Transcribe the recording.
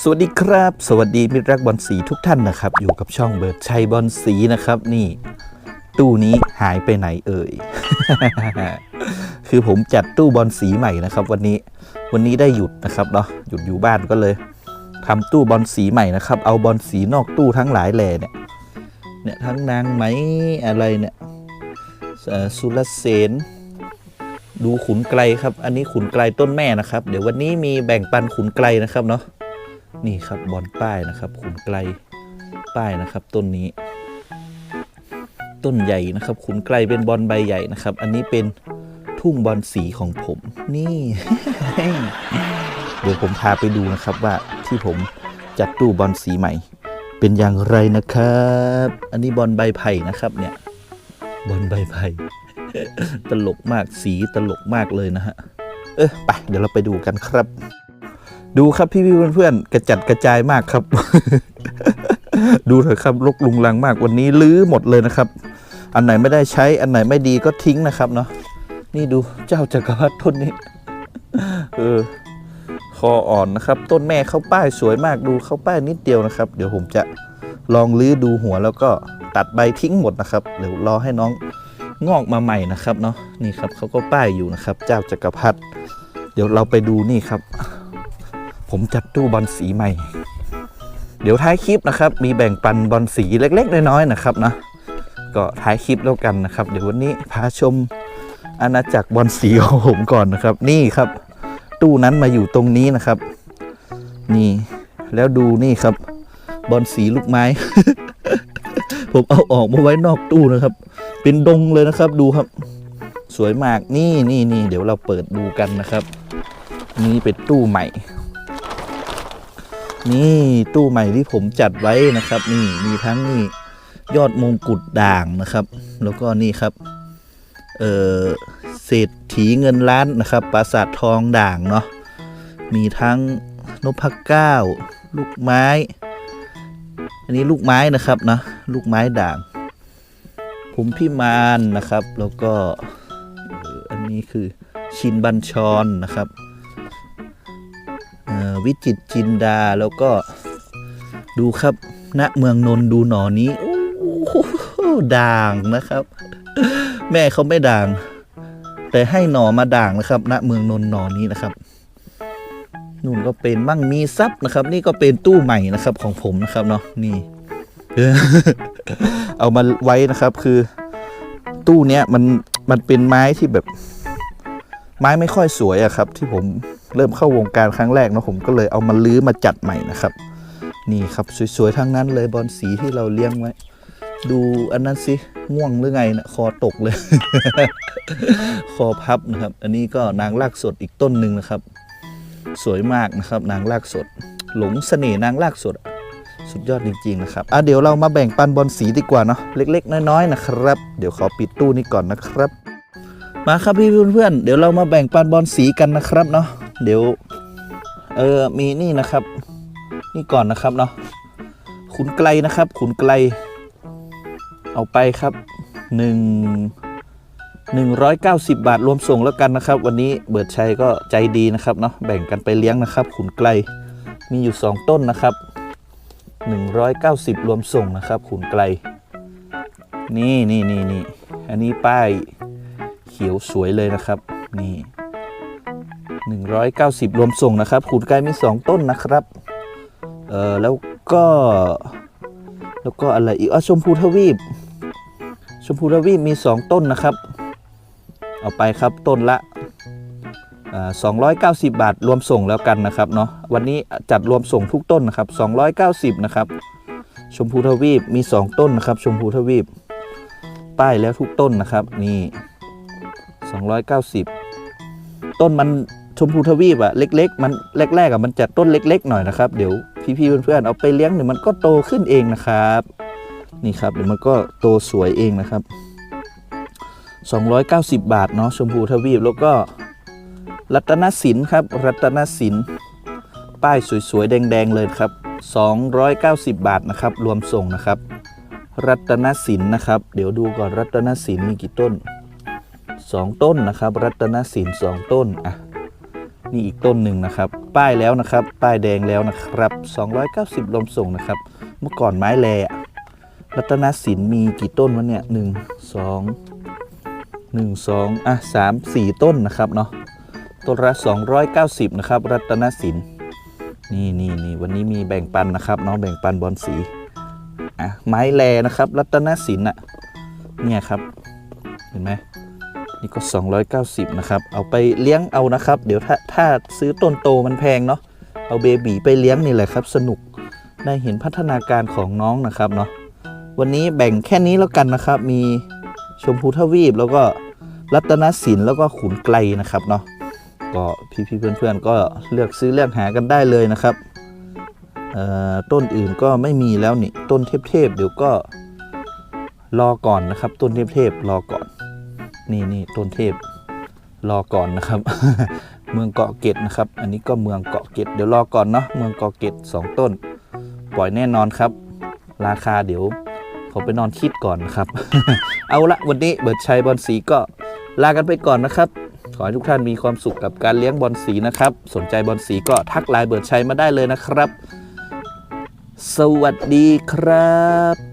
สวัสดีครับ สวัสดีมิตรรักบอลสีทุกท่านนะครับ อยู่กับช่องเบิร์ดชัยบอลสีนะครับ นี่ ตู้นี้หายไปไหนเอ่ย คือผมจัดตู้บอลสีใหม่นะครับ วันนี้วันนี้ได้หยุดนะครับเนาะหยุดอยู่บ้านก็เลยทำตู้บอลสีใหม่นะครับ เอาบอลสีนอกตู้ทั้งหลายแหล่เนี่ยเนี่ยทั้งนางไหมอะไรเนี่ยสุรเสน ดูขุนไกลครับ อันนี้ขุนไกลต้นแม่นะครับ เดี๋ยววันนี้มีแบ่งปันขุนไกลนะครับเนาะนี่ครับบอลป้ายนะครับ ขุนไกลป้ายนะครับต้นนี้ ต้นใหญ่นะครับ ขุนไกลเป็นบอลใบใหญ่นะครับ อันนี้เป็นทุ่งบอลสีของผม นี่ เดี๋ยวผมพาไปดูนะครับว่าที่ผมจัดตู้บอลสีใหม่ เป็นอย่างไรนะครับ อันนี้บอลใบไผ่นะครับเนี่ยบอลใบไผ่ ตลกมากสีตลกมากเลยนะฮะ เออไปเดี๋ยวเราไปดูกันครับ ดูครับพี่พี่เพื่อนๆกระจัดกระจายมากครับ ดูเถอะครับลกลุงลังมากวันนี้ลื้อหมดเลยนะครับ อันไหนไม่ได้ใช้อันไหนไม่ดีก็ทิ้งนะครับเนาะนี่ดูเจ้าจักรพรรดิต้นนี้เออคออ่อนนะครับ ต้นแม่เข้าป้ายสวยมากดูเข้าป้ายนิดเดียวนะครับ เดี๋ยวผมจะลองลื้อดูหัวแล้วก็ตัดใบทิ้งหมดนะครับเดี๋ยวรอให้น้อง งอกมาใหม่นะครับเนาะนี่ครับเขาก็ป้ายอยู่นะครับ เจ้าจักรพรรดิเดี๋ยวเราไปดูนี่ครับ ผมจัดตู้บอลสีใหม่ เดี๋ยวท้ายคลิปนะครับ มีแบ่งปันบอลสีเล็ก ๆ น้อยๆนะครับนะก็ท้ายคลิปแล้วกันนะครับ เดี๋ยววันนี้พาชมอาณาจักรบอลสีของผมก่อนนะครับ นี่ครับ ตู้นั้นมาอยู่ตรงนี้นะครับ นี่แล้วดูนี่ครับ บอลสีลูกไม้ ผมเอาออกมาไว้นอกตู้นะครับ เป็นดงเลยนะครับดูครับ สวยมากนี่นี่นี่เดี๋ยวเราเปิดดูกันนะครับนี่เป็นตู้ใหม่ นี่ตู้ใหม่ที่ผมจัดไว้นะครับ นี่มีทั้งนี่ยอดมงกุฎด่างนะครับ แล้วก็นี่ครับ เออเศรษฐีเงินล้านนะครับปราสาททองด่างเนาะมีทั้งนพเก้า ลูกไม้ อันนี้ลูกไม้นะครับนะลูกไม้ด่าง ผมพิมานนะครับ แล้วก็อันนี้คือชินบัญชรนะครับวิจิตจินดาแล้วก็ดูครับณเมืองนนดูหนอนี้โอ้โหด่างนะครับ แม่เขาไม่ด่าง แต่ให้หนอมาด่างนะครับ ณเมืองนนหนอนี้นะครับนู่นก็เป็นมั่งมีทรัพย์นะครับ นี่ก็เป็นตู้ใหม่นะครับของผมนะครับเนาะนี่ เอามาไว้นะครับคือ ตู้เนี้ยมันมันเป็นไม้ที่แบบ ไม้ไม่ค่อยสวยอะครับ ที่ผมเริ่มเข้าวงการครั้งแรกเนอะผมก็เลยเอามาลื้อมาจัดใหม่นะครับ นี่ครับสวยๆทั้งนั้นเลยบอลสีที่เราเลี้ยงไว้ ดูอันนั้นสิง่วงหรือไงนะคอตกเลย คอพับนะครับ อันนี้ก็นางลากสดอีกต้นหนึ่งนะครับ สวยมากนะครับ นางลากสด หลงเสน่ห์นางลากสด สุดยอดจริงๆนะครับอะเดี๋ยวเรามาแบ่งปันบอลสีดีกว่าเนาะเล็ก ๆ น้อยๆนะครับ เดี๋ยวขอปิดตู้นี้ก่อนนะครับ มาครับพี่เพื่อนๆเดี๋ยวเรามาแบ่งปันบอลสีกันนะครับเนาะเดี๋ยวเออมีนี่นะครับ นี่ก่อนนะครับเนาะขุนไกลนะครับ ขุนไกล เอาไปครับหนึ่งหนึ่งร้อยเก้าสิบบาทรวมส่งแล้วกันนะครับ วันนี้เบิร์ดชัยก็ใจดีนะครับเนาะแบ่งกันไปเลี้ยงนะครับ ขุนไกลมีอยู่สองต้นนะครับ 190 รวมส่งนะครับขุนไกล นี่นี่นี่นี่อันนี้ป้ายเขียวสวยเลยนะครับ นี่ 190 รวมส่งนะครับขุนไกลมี 2 ต้นนะครับเออแล้วก็แล้วก็อะไรอีกอ๋อชมพูทวีป ชมพูทวีปมี 2 ต้นนะครับ เอาไปครับต้นละ 290 บาทรวมส่งแล้วกันนะครับเนาะวันนี้จัดรวมส่งทุกต้นนะครับ 290 นะครับ ชมพูทวีปมี 2 ต้นนะครับ ชมพูทวีป ป้ายแล้วทุกต้นนะครับ นี่ 290 ต้นมันชมพูทวีปอะเล็ก ๆ มันแรกๆอะมันจัดต้นเล็ก ๆ หน่อยนะครับ เดี๋ยวพี่ๆเพื่อนๆเอาไปเลี้ยงเดี๋ยวมันก็โตขึ้นเองนะครับ นี่ครับเดี๋ยวมันก็โตสวยเองนะครับ 290 บาทเนาะชมพูทวีปแล้วก็ รัตนสินครับ รัตนสินป้ายสวยๆ แดงๆ เลยครับ 290 บาทนะครับ รวมส่งนะครับ รัตนสินนะครับ เดี๋ยวดูก่อนรัตนสินมีกี่ต้น 2 ต้นนะครับ รัตนสิน2ต้นอะนี่อีกต้นหนึ่งนะครับ ป้ายแล้วนะครับ ป้ายแดงแล้วนะครับ 290ลมส่งนะครับ เมื่อก่อนไม้แลรัตนสินมีกี่ต้นวะเนี่ยหนึ่งสองหนึ่งสองอะสามสี่ต้นนะครับเนาะ ต้นละ 290 นะครับ รัตนสินนี่นี่นี่วันนี้มีแบ่งปันนะครับน้องแบ่งปันบอลสีอะไม้แลนะครับ รัตนสินอะเนี่ยครับเห็นไหมนี่ก็ 290 นะครับ เอาไปเลี้ยงเอานะครับ เดี๋ยวถ้าถ้าซื้อต้นโตมันแพงเนาะเอาเบบีไปเลี้ยงนี่แหละครับ สนุกได้เห็นพัฒนาการของน้องนะครับเนาะวันนี้แบ่งแค่นี้แล้วกันนะครับ มีชมพูทวีปแล้วก็รัตนสินแล้วก็ขุนไกลนะครับเนาะ ก็พี่ๆเพื่อนๆก็เลือกซื้อเลือกหากันได้เลยนะครับต้นอื่นก็ไม่มีแล้วนี่ต้นเทพๆเดี๋ยวก็รอก่อนนะครับ ต้นเทพๆรอก่อน นี่นี่ต้นเทพรอก่อนนะครับ เมืองเกาะเกร็ดนะครับ อันนี้ก็เมืองเกาะเกร็ดเดี๋ยวรอก่อนเนาะเมืองเกาะเกร็ดสองต้น ปล่อยแน่นอนครับ ราคาเดี๋ยวผมไปนอนคิดก่อนนะครับ เอาละวันนี้เบิร์ดชัยบอลสีก็ลากันไปก่อนนะครับ ขอให้ทุกท่านมีความสุขกับการเลี้ยงบอลสีนะครับ สนใจบอลสีก็ทักไลน์เบิร์ดชัยมาได้เลยนะครับ สวัสดีครับ